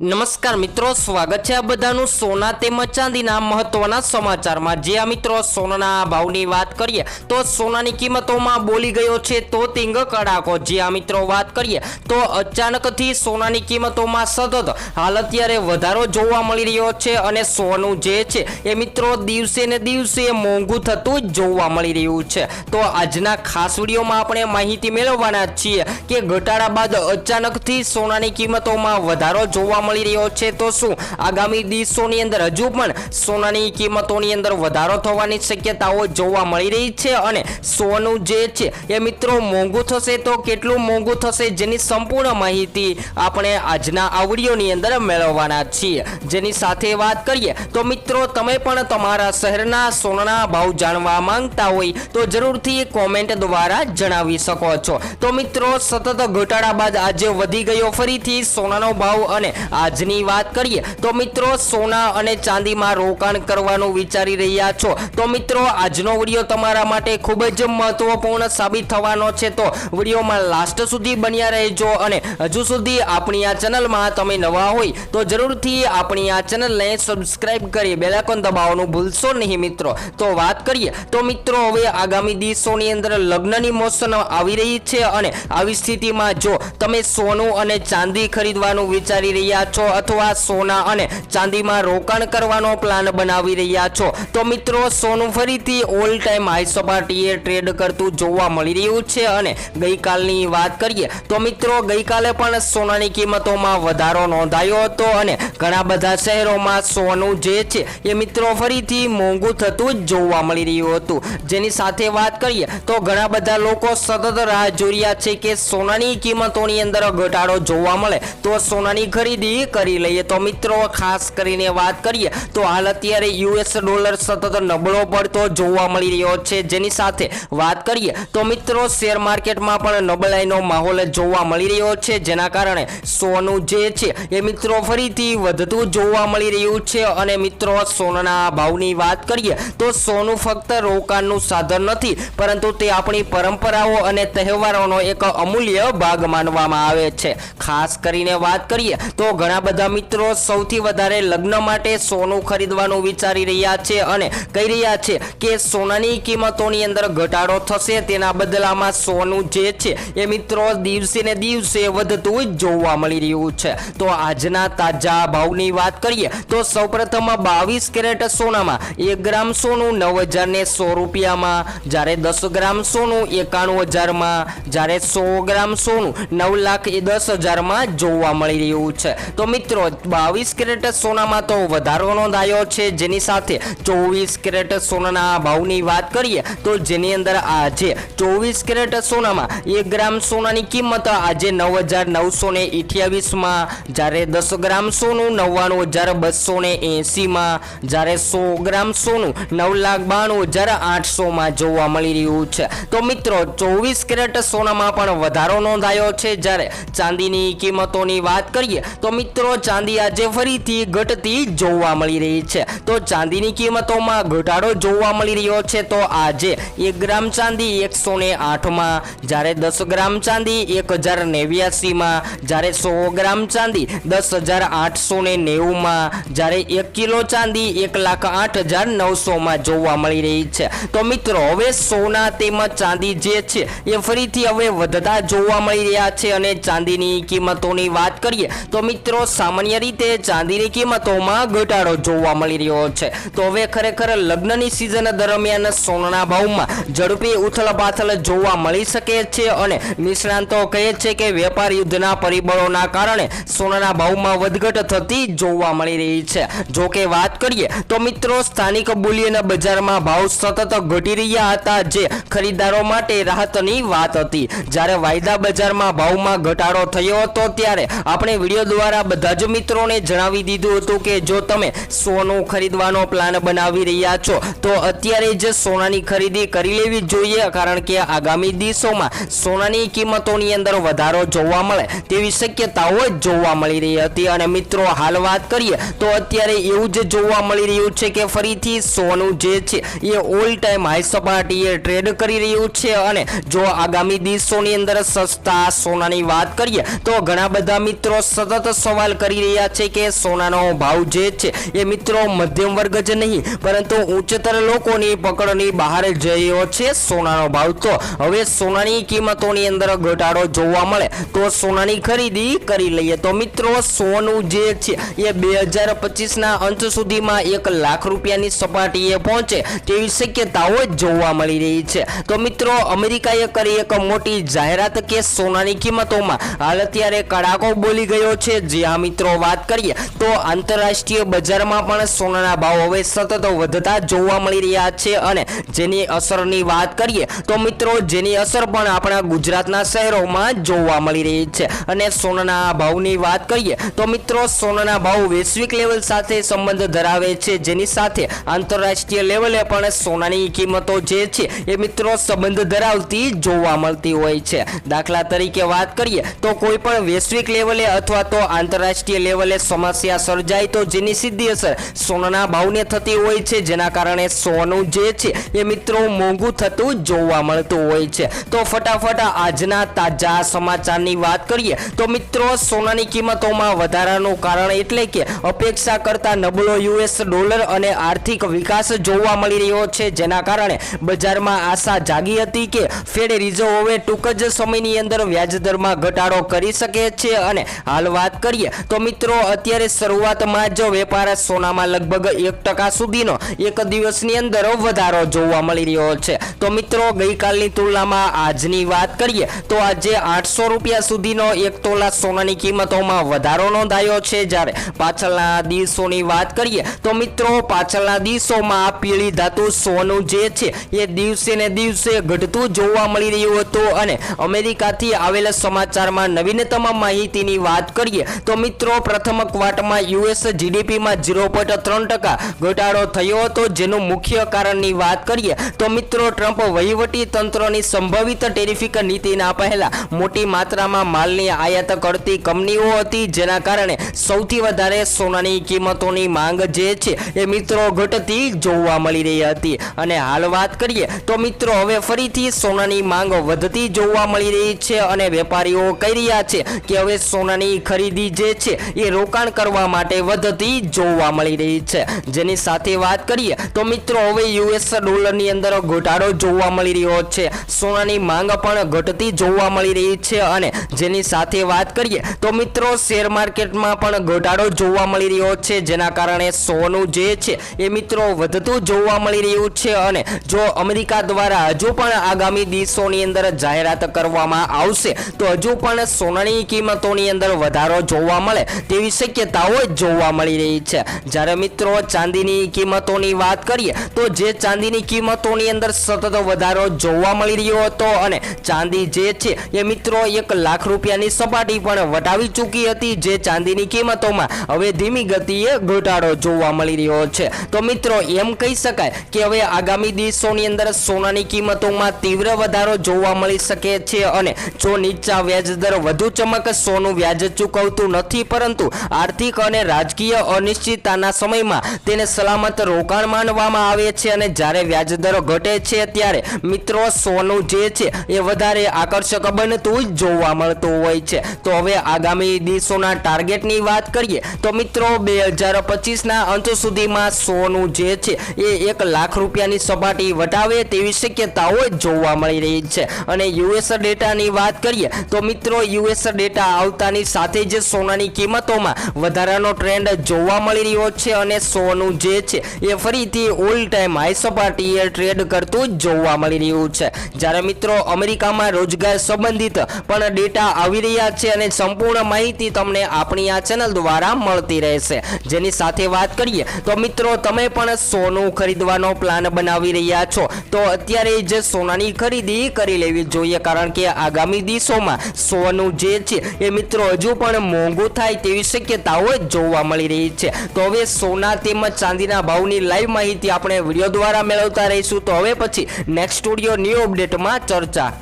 નમસ્કાર મિત્રો, સ્વાગત છે આ બધાનું સોના તેમજ ચાંદીના મહત્વના સમાચારમાં. જે આ મિત્રો સોનાના ભાવની વાત કરીએ, તો સોનાની કિંમતોમાં બોલી ગયો છે તો તિંગ કડાકો. જે આ મિત્રો વાત કરીએ, તો અચાનકથી સોનાની કિંમતોમાં સતત હાલ અત્યારે વધારો જોવા મળી રહ્યો છે અને સોનું જે છે એ મિત્રો દિવસે ને દિવસે મોંઘું થતું જોવા મળી રહ્યું છે. તો આજના ખાસ વિડીયોમાં આપણે માહિતી મેળવવાના છીએ કે ઘટાડા બાદ અચાનકથી સોનાની કિંમતોમાં વધારો જોવા મળી રહ્યો છે તો શું? આગામી દિવસોની અંદર હજુ પણ સોનાની કિંમતોની અંદર વધારો થવાની શક્યતાઓ જોવા મળી રહી છે અને સોનું જે છે એ મિત્રો મોંઘું થશે તો કેટલું મોંઘું થશે જેની સંપૂર્ણ માહિતી આપણે આજના આ વિડીયોની અંદર મેળવવાના છીએ. જેની સાથે વાત કરીએ તો મિત્રો તમે પણ તમારા શહેરના સોનાના ભાવ જાણવા માંગતા હોય તો જરૂરથી કોમેન્ટ દ્વારા જણાવી શકો છો. તો મિત્રો સતત ઘટાડા બાદ આજે વધી ગયો ફરીથી સોનાનો ભાવ અને આજની વાત કરીએ તો મિત્રો સોના અને ચાંદીમાં રોકાણ કરવાનું વિચારી રહ્યા છો. તો મિત્રો, આજનો વીડિયો તમારા માટે ખૂબ જ મહત્વપૂર્ણ સાબિત થવાનો છે. તો વિડીયોમાં લાસ્ટ સુધી બન્યા રહેજો અને હજુ સુધી આપણી આ ચેનલમાં તમે નવા હોય તો જરૂરથી આપણી આ ચેનલને સબસ્ક્રાઈબ કરી બેલાકોન દબાવવાનું ભૂલશો નહીં મિત્રો. તો વાત કરીએ તો મિત્રો, હવે આગામી દિવસોની અંદર લગ્નની મોસમ આવી રહી છે અને આવી સ્થિતિમાં જો તમે સોનું અને ચાંદી ખરીદવાનું વિચારી રહ્યા છો અથવા સોના અને ચાંદીમાં રોકાણ કરવાનો પ્લાન બનાવી રહ્યા છો. તો મિત્રો, સોનું ફરીથી ઓલ ટાઈમ હાઈ સપાટીએ ટ્રેડ કરતું જોવા મળી રહ્યું છે અને ગઈકાલની વાત કરીએ તો મિત્રો, ગઈકાલે પણ સોનાની કિંમતોમાં વધારો નોંધાયો હતો અને ઘણા બધા શહેરોમાં સોનું જે છે એ મિત્રો ફરીથી મોંઘું થતું જ જોવા મળી રહ્યું હતું. જેની સાથે વાત કરીએ તો ઘણા બધા લોકો સતત રાહ જોઈ રહ્યા છે કે સોનાની કિંમતોની અંદર ઘટાડો જોવા મળે. તો સોનાની ખરીદી કરી લઈએ. તો મિત્રો, ખાસ કરીને વાત કરીએ, તો હાલ અત્યારે યુએસ ડોલર સતત નબળો પડતો જોવા મળી રહ્યો છે. જેની સાથે વાત કરીએ, તો મિત્રો શેર માર્કેટમાં પણ નબળાઈનો માહોલ જોવા મળી રહ્યો છે. જેના કારણે સોનું જે છે, એ મિત્રો, ફરીથી વધતું જોવા મળી રહ્યું છે. અને મિત્રો, સોનાના ભાવની વાત કરીએ, તો સોનું ફક્ત રોકાણનું સાધન નથી, પરંતુ તે આપણી પરંપરાઓ અને તહેવારોનો એક અમૂલ્ય ભાગ માનવામાં આવે છે. ખાસ કરીને વાત કરીએ, તો ઘણા બધા મિત્રો સૌથી વધારે લગ્ન માટે સોનું ખરીદવાનું વિચારી રહ્યા છે અને કહી રહ્યા છે કે સોનાની કિંમતોની અંદર ઘટાડો થશે, તેના બદલામાં સોનું જે છે એ મિત્રો દિવસે ને દિવસે વધતું જ જોવા મળી રહ્યું છે. તો આજના તાજા ભાવની વાત કરીએ, તો સૌપ્રથમ બાવીસ કેરેટ સોનામાં એક ગ્રામ સોનું નવ હજાર ને સો રૂપિયામાં, જ્યારે દસ ગ્રામ સોનું એકાણું હજારમાં, જ્યારે સો ગ્રામ સોનું નવ લાખ એ દસ હજારમાં જોવા મળી રહ્યું છે. તો મિત્રો, બાવીસ કેરેટ સોનામાં તો વધારો નોંધાયો છે. જેની સાથે ચોવીસ કેરેટ સોનાના ભાવની વાત કરીએ, તો જેની અંદર આજે ચોવીસ કેરેટ સોનામાં એક ગ્રામ સોનાની કિંમત આજે નવ હજાર નવસો ને અઠ્યાવીસમાં, જ્યારે દસ ગ્રામ સોનું નવ્વાણું હજાર બસો ને એંસીમાં જ્યારે સો ગ્રામ સોનું નવ લાખ બાણું હજાર આઠસોમાં જોવા મળી રહ્યું છે. તો મિત્રો, ચોવીસ કેરેટ સોનામાં પણ વધારો નોંધાયો છે. જ્યારે ચાંદીની કિંમતોની વાત કરીએ, તો મિત્રો ચાંદી આજે ફરીથી ઘટતી જોવા મળી રહી છે. તો ચાંદીની કિંમતોમાં ઘટાડો જોવા મળી રહ્યો છે. તો આજે એક ગ્રામ ચાંદી એકસો ને આઠમાં, જ્યારે દસ ગ્રામ ચાંદી એક હજાર નેવ્યાસીમાં, જ્યારે સો ગ્રામ ચાંદી દસ હજાર આઠસો ને નેવુંમાં, જ્યારે એક કિલો ચાંદી એક લાખ આઠ હજાર નવસોમાં જોવા મળી રહી છે. તો મિત્રો, હવે સોના તેમજ ચાંદી જે છે, એ ફરીથી હવે વધતા જોવા મળી રહ્યા છે. અને ચાંદીની કિંમતોની વાત કરીએ, તો મિત્રો સામાન્ય રીતે ચાંદીની કિંમતોમાં ઘટાડો જોવા મળી રહ્યો છે. તો હવે ખરેખર લગ્નની સિઝન દરમિયાન સોનાના ભાવમાં ઝડપી ઉથલપાથલ જોવા મળી શકે છે અને નિષ્ણાંતો કહે છે કે વેપાર યુદ્ધના પરિબળોના કારણે સોનાના ભાવમાં વધઘટ થતી જોવા મળી રહી છે. જો કે વાત કરીએ તો મિત્રો, સ્થાનિક બુલિયન બજારમાં ભાવ સતત ઘટી રહ્યા હતા જે ખરીદદારો માટે રાહતની વાત હતી. જ્યારે વાયદા બજારમાં ભાવમાં ઘટાડો થયો હતો, ત્યારે આપણે વીડિયો દ્વારા બધા જ મિત્રોને જણાવી દીધું હતું કે જો તમે સોનું ખરીદવાનો પ્લાન બનાવી રહ્યા છો, તો અત્યારે જ સોનાની ખરીદી કરી લેવી જોઈએ, કારણ કે આગામી દિવસોમાં સોનાની કિંમતોની અંદર વધારો જોવા મળે તેવી શક્યતાઓ જ જોવા મળી રહી હતી. અને મિત્રો, હાલ વાત કરીએ, તો અત્યારે એવું જ જોવા મળી રહ્યું છે કે ફરીથી સોનું જે છે, એ ઓલ ટાઈમ હાઈ સપાટીએ ટ્રેડ કરી રહ્યું છે. અને જો આગામી દિવસોની અંદર સસ્તા સોનાની વાત કરીએ, તો ઘણા બધા મિત્રો સતત સવાલ કરી રહ્યા છે કે સોનાનો ભાવ જે છે એ મિત્રો મધ્યમ વર્ગ જ નહીં, પરંતુ ઉચ્ચતર લોકોની પકડની બહાર જઈ રહ્યો છે સોનાનો ભાવ. તો હવે સોનાની કિંમતોની અંદર ઘટાડો જોવા મળે તો સોનાની ખરીદી કરી લઈએ. તો મિત્રો, સોનું જે છે એ બે હજાર પચીસના અંત સુધીમાં એક લાખ રૂપિયાની સપાટીએ પહોંચે તેવી શક્યતાઓ જોવા મળી રહી છે. તો મિત્રો, અમેરિકાએ કરી એક મોટી જાહેરાત કે સોનાની કિંમતોમાં હાલ અત્યારે કડાકો બોલી ગયો છે. જ્યાં મિત્રો, વાત કરીએ તો આંતરરાષ્ટ્રીય બજારમાં પણ સોનાના ભાવ હવે સતત વધતા જોવા મળી રહ્યા છે અને જેની અસરની વાત કરીએ તો મિત્રો, જેની અસર પણ આપણા ગુજરાતના શહેરોમાં જોવા મળી રહી છે. અને સોનાના ભાવની વાત કરીએ તો મિત્રો, સોનાના ભાવ વૈશ્વિક લેવલ સાથે સંબંધ ધરાવે છે. જેની સાથે આંતરરાષ્ટ્રીય લેવલે પણ સોનાની કિંમતો જે છે એ મિત્રો સંબંધ ધરાવતી જોવા મળતી હોય છે. દાખલા તરીકે વાત કરીએ તો કોઈ પણ વૈશ્વિક લેવલે અથવા તો આંતરરાષ્ટ્રીય લેવલે સમસ્યા સર્જાય તો જેની સીધી અસર સોનાના ભાવને થતી હોય છે, જેના કારણે સોનું જે છે એ મિત્રો મોંઘું થતું જોવા મળતું હોય છે. તો ફટાફટ આજના તાજા સમાચારની વાત કરીએ તો મિત્રો, સોનાની કિંમતોમાં વધારાનું કારણ એટલે કે અપેક્ષા કરતા નબળો યુએસ ડોલર અને આર્થિક વિકાસ જોવા મળી રહ્યો છે, જેના કારણે બજારમાં આશા જાગી હતી કે ફેડ રિઝર્વ હવે ટૂંક જ સમયની અંદર વ્યાજદરમાં ઘટાડો કરી શકે છે અને હાલ વાત કરીએ તો મિત્રો, અત્યારે શરૂઆતમાં જ વેપાર સોનામાં લગભગ એક ટકા સુધીનો એક દિવસની અંદર વધારો જોવા મળી રહ્યો છે. તો મિત્રો, ગઈકાલની તુલનામાં આજની વાત કરીએ, તો આજે આઠસો રૂપિયા સુધીનો એક તોલા સોનાની કિંમતોમાં વધારો નોંધાયો છે. જ્યારે પાછળના દિવસોની વાત કરીએ, તો મિત્રો, પાછળના દિવસોમાં પીળી ધાતુ સોનું જે છે, એ દિવસે ને દિવસે ઘટતું જોવા મળી રહ્યું હતું. અને અમેરિકાથી આવેલા સમાચારમાં નવીનતમ માહિતીની વાત કરીએ તો મિત્રો, પ્રથમ ક્વાર્ટરમાં યુએસ જીડીપીમાં ઝીરો પોઈન્ટ ત્રણ ટકા ઘટાડો થયો હતો. જેનું મુખ્ય કારણની વાત કરીએ તો મિત્રો, ટ્રમ્પ વહીવટી તંત્રની સંભવિત ટેરિફિક નીતિના પહેલા મોટી માત્રામાં માલની આયાત કરતી કંપનીઓ હતી. જેના કારણે સૌથી વધારે સોનાની કિંમતોની માંગ જે છે એ મિત્રો ઘટતી જોવા મળી રહી હતી. અને હાલ વાત કરીએ તો મિત્રો, હવે ફરીથી સોનાની માંગ વધતી જોવા મળી રહી છે અને વેપારીઓ કહી રહ્યા છે કે હવે સોનાની ખરીદી જે છે એ રોકાણ કરવા માટે વધતી જોવા મળી રહી છે. જેની સાથે વાત કરીએ તો મિત્રો, હવે યુએસ ડોલરની અંદર ઘટાડો જોવા મળી રહ્યો છે. સોનાની માંગ પણ ઘટતી જોવા મળી રહી છે અને જેની સાથે વાત કરીએ તો મિત્રો, શેર માર્કેટમાં પણ ઘટાડો જોવા મળી રહ્યો છે. જેના કારણે સોનું જે છે એ મિત્રો વધતું જોવા મળી રહ્યું છે અને જો અમેરિકા દ્વારા હજુ પણ આગામી દિવસોની અંદર જાહેરાત કરવામાં આવશે, તો હજુ પણ સોનાની કિંમતોની અંદર વધારો જોવા મળે તેવી શક્યતાઓ જોવા મળી રહી છે. જ્યારે મિત્રો ચાંદીની કિંમતોની વાત કરીએ, તો જે ચાંદીની કિંમતોની અંદર સતત વધારો જોવા મળી રહ્યો હતો અને ચાંદી જે છે, એ મિત્રો એક લાખ રૂપિયાની સપાટી પણ વટાવી ચૂકી હતી, જે ચાંદીની કિંમતોમાં હવે ધીમી ગતિએ ઘટાડો જોવા મળી રહ્યો છે. તો મિત્રો, એમ કહી શકાય કે હવે આગામી દિવસોની અંદર સોનાની કિંમતોમાં તીવ્ર વધારો જોવા મળી શકે છે અને જો નીચા વ્યાજદર વધુ ચમક સોનું વ્યાજ ચૂકવતું નથી, પરંતુ આર્થિક અને રાજકીય અનિશ્ચિતતાના સમયમાં તેને સલામત રોકાણ માનવામાં આવે છે અને જ્યારે વ્યાજદરો ઘટે છે ત્યારે મિત્રો, સોનું જે છે એ વધારે આકર્ષક બનતું જોવા મળતું હોય છે. તો હવે આગામી દિવસોના ટાર્ગેટની વાત કરીએ, તો મિત્રો, બે હજાર પચીસના અંત સુધીમાં સોનું જે છે એ એક લાખ રૂપિયાની સપાટી વટાવે તેવી શક્યતાઓ જોવા મળી રહી છે. અને યુએસ ડેટાની વાત કરીએ, તો મિત્રો, યુએસ ડેટા આવતાની સાથે જ સોનાની કિંમતોમાં વધારાનો ટ્રેન્ડ જોવા મળી રહ્યો છે અને સોનું જે છે એ ફરીથી ઓલ ટાઈમ હાઈ સપાટીએ ટ્રેડ કરતું જોવા મળી રહ્યું છે. જ્યારે મિત્રો અમેરિકામાં રોજગાર સંબંધિત પણ ડેટા આવી રહ્યા છે અને સંપૂર્ણ માહિતી તમને આપણી આ ચેનલ દ્વારા મળતી રહેશે. જેની સાથે વાત કરીએ તો મિત્રો તમે પણ સોનું ખરીદવાનો પ્લાન બનાવી રહ્યા છો. તો અત્યારે જ સોનાની ખરીદી કરી લેવી જોઈએ, કારણ કે આગામી દિવસોમાં સોનું જે છે એ મિત્રો હજુ પણ મોંઘું થાય તેવી શક્યતાઓ જોવા મળી રહી છે. તો હવે સોના તેમજ ચાંદીના ભાવની લાઈવ માહિતી આપણે વીડિયો દ્વારા મેળવતા રહીશું. તો હવે પછી નેક્સ્ટ સ્ટુડિયો ન્યૂ અપડેટમાં ચર્ચા.